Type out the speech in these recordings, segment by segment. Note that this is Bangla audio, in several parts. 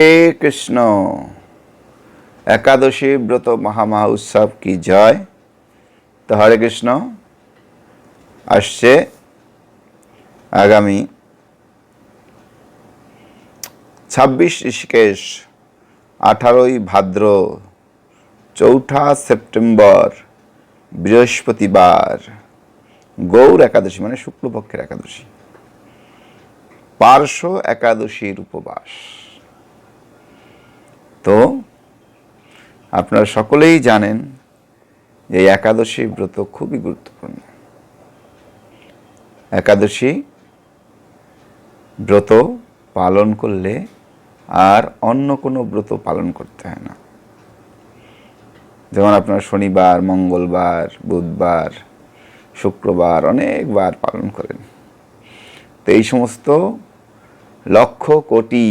কৃষ্ণ, একাদশী ব্রত মহামহা উৎসব কি জয়? তো হরে কৃষ্ণ, আসছে আগামী ছাব্বিশ ঋষিকেশ, আঠারোই ভাদ্র, চৌঠা সেপ্টেম্বর, বৃহস্পতিবার, গৌর একাদশী মানে শুক্লপক্ষের একাদশী। পার্শ্ব একাদশীর উপবাস। তো আপনারা সকলেই জানেন যে একাদশী ব্রত খুবই গুরুত্বপূর্ণ। একাদশী ব্রত পালন করলে আর অন্য কোনো ব্রত পালন করতে হয় না। যেমন আপনার শনিবার, মঙ্গলবার, বুধবার, শুক্রবার অনেকবার পালন করেন। তো এই সমস্ত লক্ষ কোটি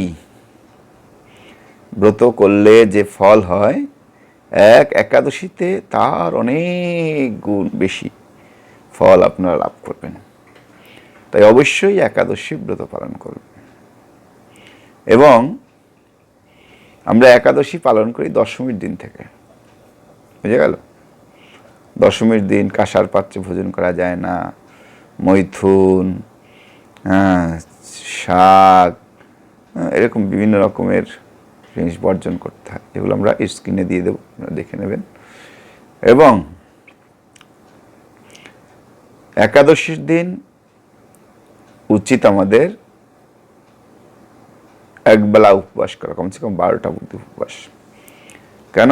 ব্রত করলে যে ফল হয় এক একাদশীতে তার অনেক গুণ বেশি ফল আপনারা লাভ করবেন। তাই অবশ্যই একাদশী ব্রত পালন করবেন এবং আমরা একাদশী পালন করি দশমীর দিন থেকে। বুঝে গেল? দশমীর দিন কাঁসার পাত্রে ভোজন করা যায় না। মৈথুন হ্যাঁ, শাক হ্যাঁ, এরকম বিভিন্ন রকমের জিনিস বর্জন করতে হয়। এগুলো আমরা স্ক্রিনে দিয়ে দেবো, আপনারা দেখে নেবেন। এবং একাদশীর দিন উচিত আমাদের একবেলা উপবাস করা, কমসে কম বারোটা অবধি উপবাস। কেন?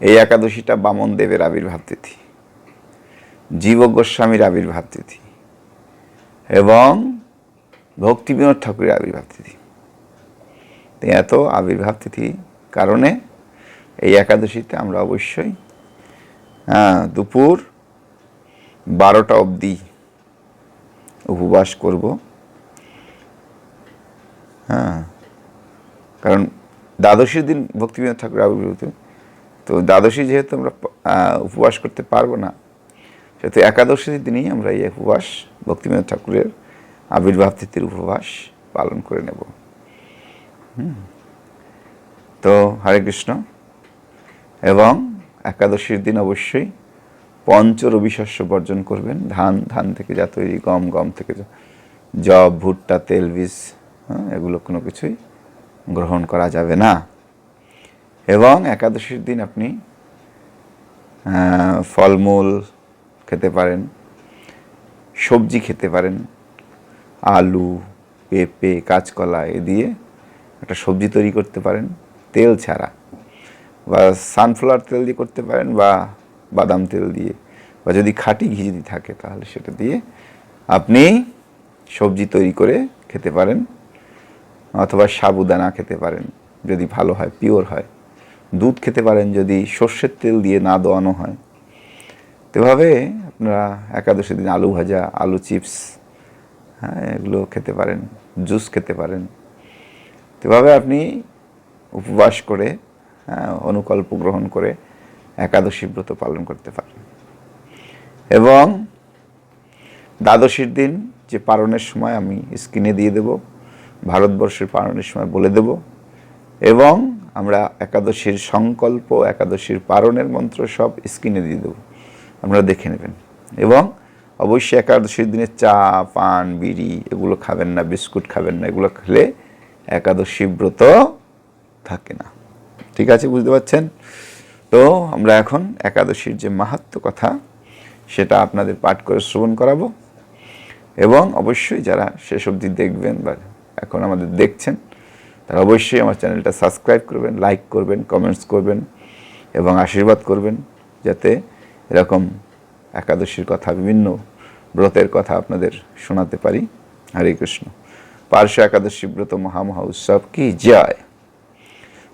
এই একাদশীটা বামন দেবের আবির্ভাব তিথি, জীব গোস্বামীর আবির্ভাব তিথি এবং ভক্তিবিনোদ ঠাকুরের আবির্ভাব তিথি। এত আবির্ভাব তিথি কারণে এই একাদশীতে আমরা অবশ্যই হ্যাঁ দুপুর বারোটা অবধি উপবাস করব হ্যাঁ কারণ দ্বাদশীর দিন ভক্তিবিনোদ ঠাকুর আবির্ভূত তো দ্বাদশী যেহেতু আমরা উপবাস করতে পারব না, সেহেতু একাদশীর দিনই আমরা এই উপবাস, ভক্তিবিনোদ ঠাকুরের আবির্ভাব তিথির উপবাস পালন করে নেব। তো হরে কৃষ্ণ। এবং একাদশীর দিন অবশ্যই পঞ্চ রবি শস্য বর্জন করবেন। ধান ধান থেকে যা তৈরি গম গম থেকে জব ভুট্টা তেল বীজ হ্যাঁ, এগুলো কোনো কিছুই গ্রহণ করা যাবে না। এবং একাদশীর দিন আপনি ফলমূল খেতে পারেন সবজি খেতে পারেন আলু পেঁপে কাঁচকলা এ দিয়ে একটা সবজি তৈরি করতে পারেন, তেল ছাড়া বা সানফ্লাওয়ার তেল দিয়ে করতে পারেন বা বাদাম তেল দিয়ে বা যদি খাঁটি ঘি যদি থাকে তাহলে সেটা দিয়ে আপনি সবজি তৈরি করে খেতে পারেন অথবা সাবুদানা খেতে পারেন যদি ভালো হয় পিওর হয়। দুধ খেতে পারেন যদি সর্ষের তেল দিয়ে না দোয়ানো হয়। তো এভাবে আপনারা একাদশী দিন আলু ভাজা, আলু চিপস হ্যাঁ এগুলো খেতে পারেন জুস খেতে পারেন। এভাবে আপনি উপবাস করে হ্যাঁ অনুকল্প গ্রহণ করে একাদশী ব্রত পালন করতে পারেন। এবং দ্বাদশীর দিন যে পালনের সময় আমি স্ক্রিনে দিয়ে দেব, ভারতবর্ষের পালনের সময় বলে দেব, এবং আমরা একাদশীর সংকল্প, একাদশীর পালনের মন্ত্র সব স্ক্রিনে দিয়ে দেবো। আপনারা দেখে নেবেন। এবং অবশ্যই একাদশীর দিনে চা, পান, বিড়ি, এগুলো খাবেন না, বিস্কুট খাবেন না, এগুলো খেলে একাদশী ব্রত থাকে না। ঠিক আছে, বুঝতে পারছেন? তো আমরা এখন একাদশীর যে মাহাত্ম কথা, সেটা আপনাদের পাঠ করে শ্রবণ করাবো। এবং অবশ্যই যারা শেষ অবধি দেখবেন বা এখন আমাদের দেখছেন, তারা অবশ্যই আমার চ্যানেলটা সাবস্ক্রাইব করবেন, লাইক করবেন, কমেন্টস করবেন, এবং আশীর্বাদ করবেন, যাতে এরকম একাদশীর কথা, বিভিন্ন ব্রতের কথা আপনাদের শোনাতে পারি। হরে কৃষ্ণ। পার্শ্ব একাদশী ব্রত মহামহা উৎসব কি? জয়।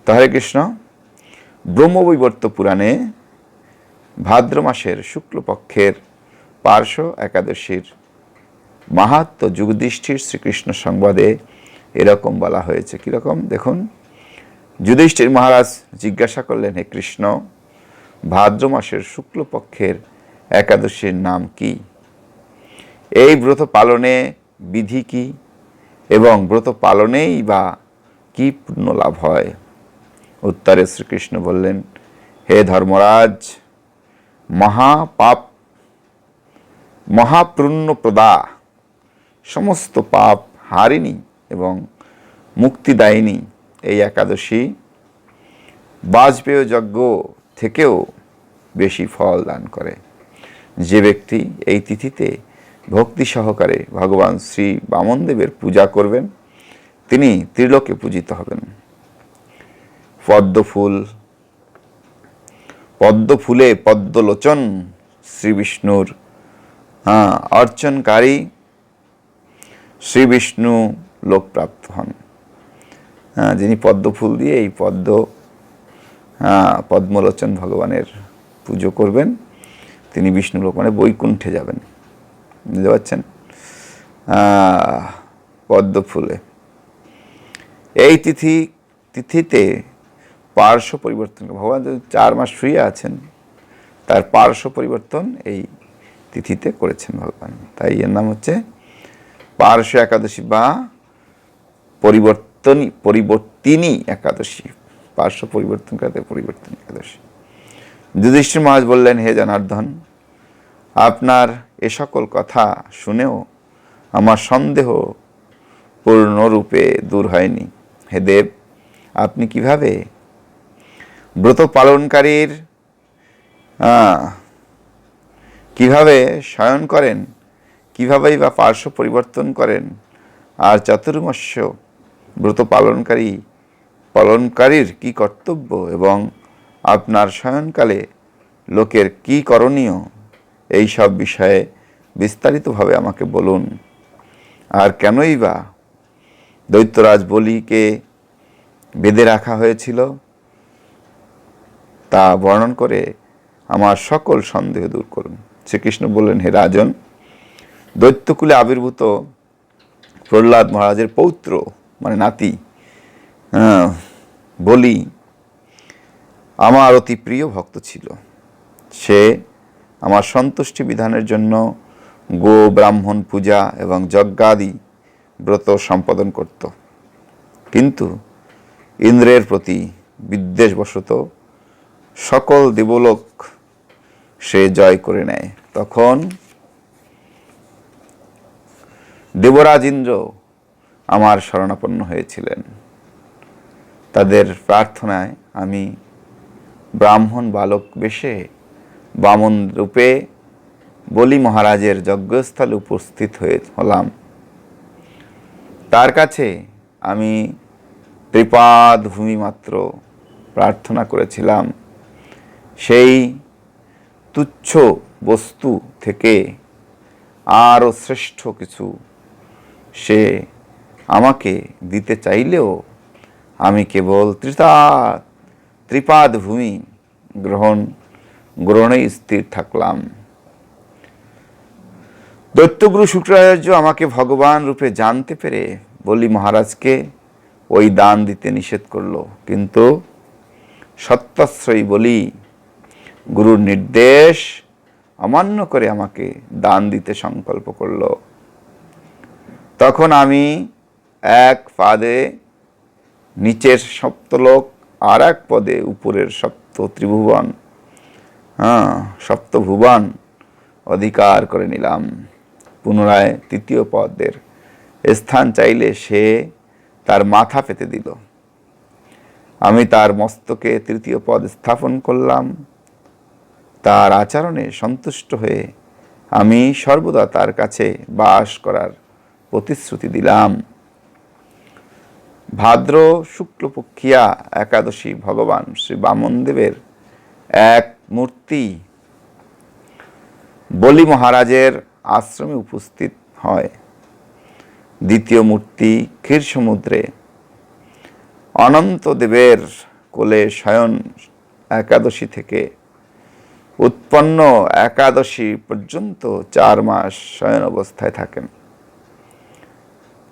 তো হরে কৃষ্ণ, ব্রহ্মবৈবর্ত পুরাণে ভাদ্র মাসের শুক্লপক্ষের পার্শ্ব একাদশীর মাহাত্ম যুগদৃষ্টির শ্রীকৃষ্ণ সংবাদে এরকম বলা হয়েছে। কীরকম দেখুন, যুধিষ্ঠির মহারাজ জিজ্ঞাসা করলেন, হে কৃষ্ণ, ভাদ্র মাসের শুক্লপক্ষের একাদশীর নাম কি? এই ব্রত পালনে বিধি কি? এবং ব্রত পালনেই বা কি পুণ্য লাভ হয়? উত্তরে শ্রীকৃষ্ণ বললেন, হে ধর্মরাজ, মহাপাপ মহাপুণ্য প্রদা সমস্ত পাপ হারিনি এবং মুক্তিদায়িনী এই একাদশী বাজপেয় যজ্ঞ থেকেও বেশি ফল দান করে। যে ব্যক্তি এই তিথিতে ভক্তি সহকারে ভগবান শ্রী বামনদেবের পূজা করবেন, তিনি ত্রিলোকে পূজিত হবেন। পদ্মফুল, পদ্মফুলে পদ্মলোচন শ্রী বিষ্ণুর হ্যাঁ অর্চনকারী শ্রী বিষ্ণু লোকপ্রাপ্ত হন। হ্যাঁ যিনি পদ্মফুল দিয়ে এই পদ্ম পদ্মলোচন ভগবানের পুজো করবেন, তিনি বিষ্ণু লোক মানে বৈকুণ্ঠে যাবেন। বুঝতে পারছেন? আহ, পদ্মফুলে এই তিথি তিথিতে পার্শ্ব পরিবর্তন ভগবান যদি চার মাস শুয়ে আছেন তার পার্শ্ব পরিবর্তন এই তিথিতে করেছেন ভগবান। তাই এর নাম হচ্ছে পার্শ্ব একাদশী বা পরিবর্তনী পরিবর্তিনী একাদশী পার্শ্ব পরিবর্তন করতে পরিবর্তন একাদশী। যুধিষ্ঠির মহারাজ বললেন হে জনার্দন আপনার এ সকল কথা শুনেও আমার সন্দেহ পূর্ণরূপে দূর হয়নি। হে দেব, আপনি কীভাবে ব্রত পালনকারীর কীভাবে শয়ন করেন, কিভাবেই বা পার্শ্ব পরিবর্তন করেন, আর চতুর্মস্য ব্রত পালনকারী, পালনকারীর কি কর্তব্য এবং আপনার শয়নকালে লোকের কি করণীয় এই সব বিষয়ে বিস্তারিতভাবে আমাকে বলুন। আর কেনই বা দৈত্যরাজ বলিকে বেঁধে রাখা হয়েছিল তা বর্ণন করে আমার সকল সন্দেহ দূর করুন। শ্রীকৃষ্ণ বললেন হে রাজন দৈত্যকুলে আবির্ভূত প্রহ্লাদ মহারাজের পৌত্র মানে নাতি আহ, বলি আমার অতি প্রিয় ভক্ত ছিল। সে আমার সন্তুষ্টি বিধানের জন্য গো ব্রাহ্মণ পূজা এবং যজ্ঞাদি ব্রত সম্পাদন করত। কিন্তু ইন্দ্রের প্রতি বিদ্বেষবশত সকল দেবলোক সে জয় করে নেয়। তখন দেবরাজ ইন্দ্র আমার শরণাপন্ন হয়েছিলেন। তাদের প্রার্থনায় আমি ব্রাহ্মণ বালক বেশে বামন রূপে বলি মহারাজের যজ্ঞস্থলে উপস্থিত হয়ে হলাম। তার কাছে আমি ত্রিপাদ ভূমি মাত্র প্রার্থনা করেছিলাম। সেই তুচ্ছ বস্তু থেকে আরও শ্রেষ্ঠ কিছু সে আমাকে দিতে চাইলেও আমি কেবল ত্রিতা, ত্রিপাদ ভূমি গ্রহণ গ্রহণেই স্থির থাকলাম। দৈত্যগুরু শুক্রাচার্য আমাকে ভগবান রূপে জানতে পেরে বলি, মহারাজকে ওই দান দিতে নিষেধ করল। কিন্তু সত্যাশ্রয়ী বলি, গুরুর নির্দেশ অমান্য করে আমাকে দান দিতে সংকল্প করল। তখন আমি এক পাদে নিচের সপ্তলোক আর এক পদে উপরের সপ্ত ত্রিভুবন হ্যাঁ সপ্তভুবন অধিকার করে নিলাম। পুনরায় তৃতীয় পদের স্থান চাইলে সে তার মাথা পেতে দিল। আমি তার মস্তকে তৃতীয় পদ স্থাপন করলাম। তার আচরণে সন্তুষ্ট হয়ে আমি সর্বদা তার কাছে বাস করার প্রতিশ্রুতি দিলাম। ভাদ্র শুক্লপক্ষিয়া একাদশী ভগবান শ্রী বামনদেবের এক মূর্তি। বলি মহারাজের আশ্রমে উপস্থিত হয়। দ্বিতীয় মূর্তি ক্ষীর সমুদ্রে। অনন্তদেবের কোলে শয়ন একাদশী থেকে। উৎপন্ন একাদশী পর্যন্ত চার মাস শয়ন অবস্থায় থাকেন।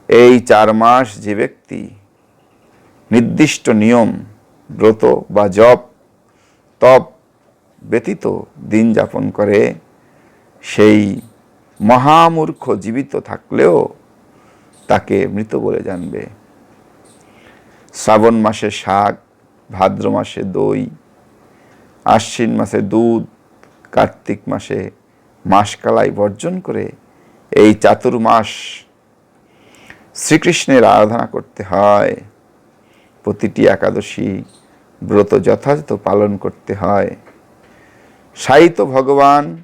এই চার মাস যে ব্যক্তি নির্দিষ্ট নিয়ম, ব্রত বা জপ, তপ ব্যতীত দিন যাপন করে, সেই মহামূর্খ জীবিত থাকলেও তাকে মৃত বলে জানবে। শ্রাবণ মাসে শাক, ভাদ্র মাসে দই, আশ্বিন মাসে দুধ, কার্তিক মাসে মাসকালাই বর্জন করে এই চাতুর্মাস শ্রীকৃষ্ণের আরাধনা করতে হয়। প্রতিটি একাদশী ব্রত যথাযথ পালন করতে হয়। সাহিত্য ভগবান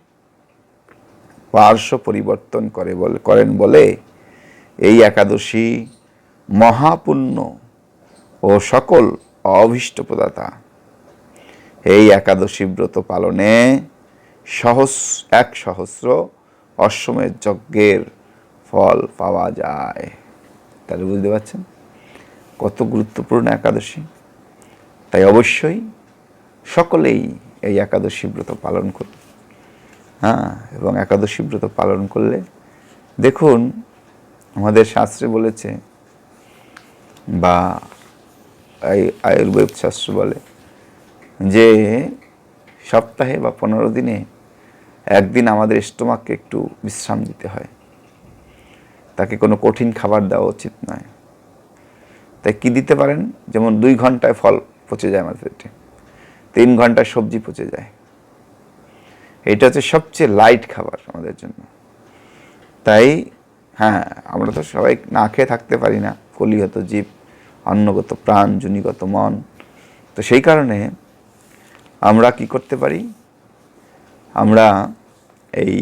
পার্শ্ব পরিবর্তন করে বলে, করেন বলে এই একাদশী মহাপুণ্য ও সকল অভীষ্ট প্রদাতা। এই একাদশী ব্রত পালনে সহস, এক সহস্র অশ্বমের যজ্ঞের ফল পাওয়া যায়। তাহলে বুঝতে পারছেন? কত গুরুত্বপূর্ণ একাদশী। তাই অবশ্যই সকলেই এই একাদশী ব্রত পালন করুন হ্যাঁ এবং একাদশী ব্রত পালন করলে, দেখুন, আমাদের শাস্ত্রে বলেছে, বা এই আয়ুর্বেদ শাস্ত্র বলে, যে সপ্তাহে বা পনেরো দিনে একদিন আমাদের স্টোমাককে একটু বিশ্রাম দিতে হয়। তাকে কোনো কঠিন খাবার দেওয়া উচিত নয়। তাই কী দিতে পারেন? যেমন দুই ঘন্টায় ফল পচে যায় আমাদের পেটে। তিন ঘন্টায় সবজি পচে যায়। এটা হচ্ছে সবচেয়ে লাইট খাবার আমাদের জন্য। তাই হ্যাঁ আমরা তো সবাই না খেয়ে থাকতে পারি না। কলিগত জীব, অন্নগত প্রাণ, জুনিগত মন। তো সেই কারণে আমরা কি করতে পারি? আমরা এই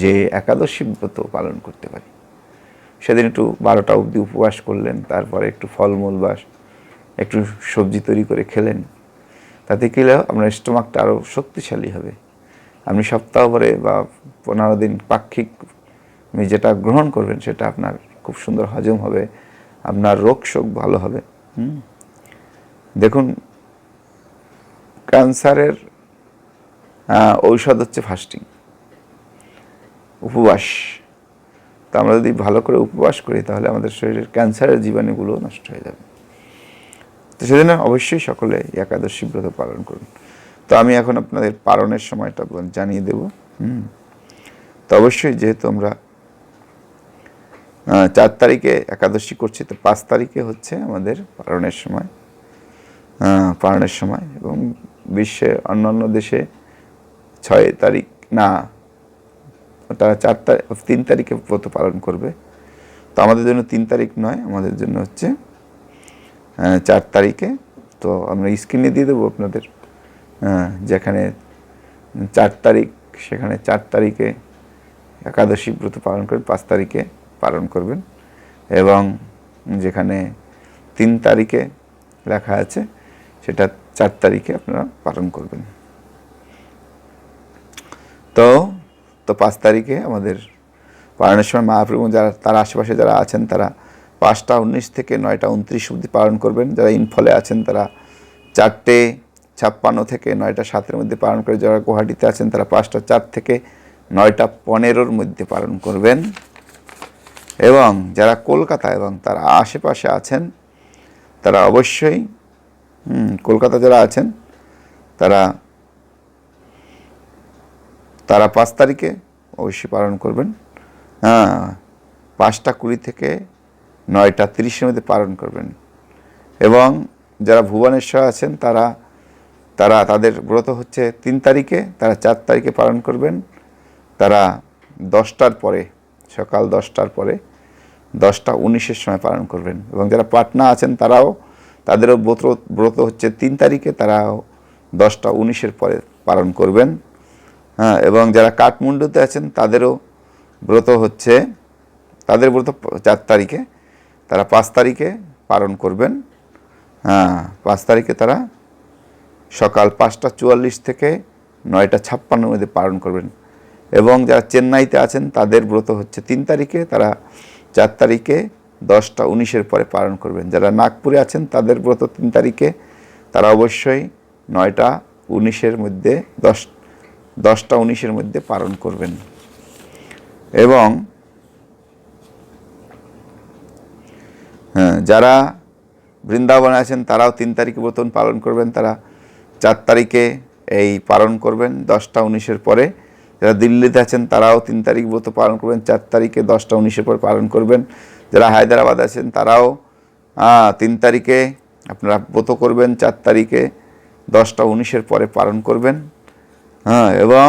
যে একাদশী ব্রত পালন করতে পারি। সেদিন একটু বারোটা অবধি উপবাস করলেন, তারপরে একটু ফলমূল বাস একটু সবজি তৈরি করে খেলেন। তাতে কী আপনার স্টোমাকটা আরও শক্তিশালী হবে। আপনি সপ্তাহ ভরে বা পনেরো দিন পাক্ষিক আপনি যেটা গ্রহণ করবেন, সেটা আপনার খুব সুন্দর হজম হবে, আপনার রোগ শোক ভালো হবে। হুম? দেখুন, ক্যান্সারের ঔষধ হচ্ছে ফাস্টিং উপবাস। তো আমরা যদি ভালো করে উপবাস করি, তাহলে আমাদের শরীরের ক্যান্সারের জীবাণুগুলো নষ্ট হয়ে যাবে। তো সেজন্য অবশ্যই সকলে একাদশী ব্রত পালন করুন। তো আমি এখন আপনাদের পালনের সময়টা জানিয়ে দেব, হুম। তো অবশ্যই যেহেতু আমরা চার তারিখে একাদশী করছি, তো পাঁচ তারিখে হচ্ছে আমাদের পালনের সময় পালনের সময় এবং বিশ্বে অন্যান্য দেশে ছয় তারিখ, না, তারা চার তারিখ, তিন তারিখে ব্রত পালন করবে। তো আমাদের জন্য তিন তারিখ নয়, আমাদের জন্য হচ্ছে চার তারিখে। তো আমরা স্ক্রিনে দিয়ে দেবো আপনাদের। যেখানে চার তারিখ, সেখানে চার তারিখে একাদশী ব্রত পালন করবেন পাঁচ তারিখে পালন করবেন। এবং যেখানে তিন তারিখে লেখা আছে, সেটা চার তারিখে আপনারা পালন করবেন। তো তো পাঁচ তারিখে আমাদের পালনের সময় মহাপ্রভু যারা, তার আশেপাশে যারা আছেন, তারা পাঁচটা উনিশ থেকে নয়টা উনত্রিশ অবধি পালন করবেন। যারা ইনফলে আছেন তারা চারটে ছাপ্পান্ন থেকে নয়টা সাতের মধ্যে পালন করে, যারা গুয়াহাটিতে আছেন তারা পাঁচটা চার থেকে নয়টা পনেরোর মধ্যে পালন করবেন। এবং যারা কলকাতা এবং তার আশেপাশে আছেন, তারা অবশ্যই কলকাতা যারা আছেন, তারা তারা পাঁচ তারিখে অবশ্যই পালন করবেন। হ্যাঁ পাঁচটা কুড়ি থেকে নয়টা তিরিশের মধ্যে পালন করবেন। এবং যারা ভুবনেশ্বর আছেন, তারা তারা, তাদের ব্রত হচ্ছে তিন তারিখে, তারা চার তারিখে পালন করবেন। তারা দশটার পরে, সকাল দশটার পরে, দশটা উনিশের সময় পালন করবেন। এবং যারা পাটনা আছেন, তারাও, তাদেরও ব্রত ব্রত হচ্ছে তিন তারিখে, তারাও দশটা উনিশের পরে পালন করবেন। হ্যাঁ এবং যারা কাঠমান্ডুতে আছেন, তাদেরও ব্রত হচ্ছে, তাদের ব্রত চার তারিখে। তারা পাঁচ তারিখে পালন করবেন। হ্যাঁ পাঁচ তারিখে তারা সকাল পাঁচটা চুয়াল্লিশ থেকে নয়টা ছাপ্পান্নের মধ্যে পালন করবেন। এবং যারা চেন্নাইতে আছেন, তাদের ব্রত হচ্ছে তিন তারিখে, তারা চার তারিখে দশটা উনিশের পরে পালন করবেন। যারা নাগপুরে আছেন, তাদের ব্রত তিন তারিখে, তারা অবশ্যই নয়টা উনিশের মধ্যে দশ, দশটা উনিশের মধ্যে পালন করবেন। এবং হ্যাঁ যারা বৃন্দাবনে আছেন, তারাও তিন তারিখে ব্রতন পালন করবেন। তারা চার তারিখে এই পালন করবেন, দশটা উনিশের পরে। যারা দিল্লিতে আছেন, তারাও তিন তারিখ ব্রত পালন করবেন, চার তারিখে দশটা উনিশের পর পালন করবেন। যারা হায়দ্রাবাদ আছেন, তারাও তিন তারিখে আপনারা ব্রত করবেন, চার তারিখে দশটা উনিশের পরে পালন করবেন। হ্যাঁ এবং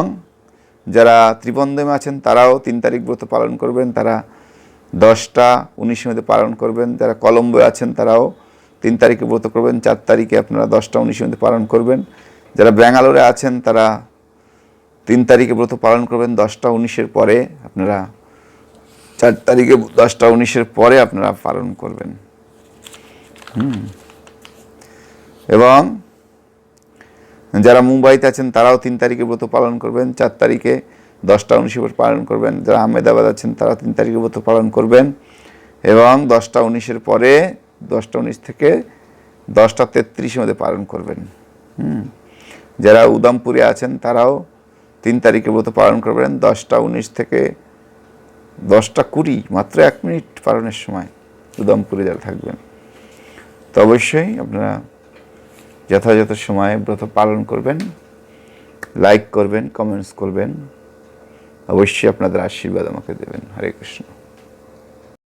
যারা ত্রিবন্ধমে আছেন, তারাও তিন তারিখ ব্রত পালন করবেন। তারা দশটা উনিশের মধ্যে পালন করবেন, যারা কলম্বোয় আছেন তারাও তিন তারিখে ব্রত করবেন, চার তারিখে আপনারা দশটা উনিশের মধ্যে পালন করবেন যারা ব্যাঙ্গালোরে আছেন তারা তিন তারিখে ব্রত পালন করবেন, দশটা উনিশের পরে আপনারা চার তারিখে দশটা উনিশের পরে আপনারা পালন করবেন। এবং যারা মুম্বাইতে আছেন তারাও তিন তারিখে ব্রত পালন করবেন, চার তারিখে দশটা উনিশে পালন করবেন, যারা আহমেদাবাদ আছেন তারা তিন তারিখে ব্রত পালন করবেন এবং দশটা উনিশের পরে দশটা উনিশ থেকে দশটা তেত্রিশের মধ্যে পালন করবেন। হুম। যারা উদামপুরে আছেন তারাও তিন তারিখে ব্রত পালন করবেন দশটা উনিশ থেকে দশটা কুড়ি, মাত্র এক মিনিট পালনের সময় উদামপুরে যারা থাকবেন। তো অবশ্যই আপনারা যথাযথ সময়ে ব্রত পালন করবেন, লাইক করবেন, কমেন্টস করবেন। অবশ্যই আপনাদের আশীর্বাদ আমাকে দেবেন। হরে কৃষ্ণ।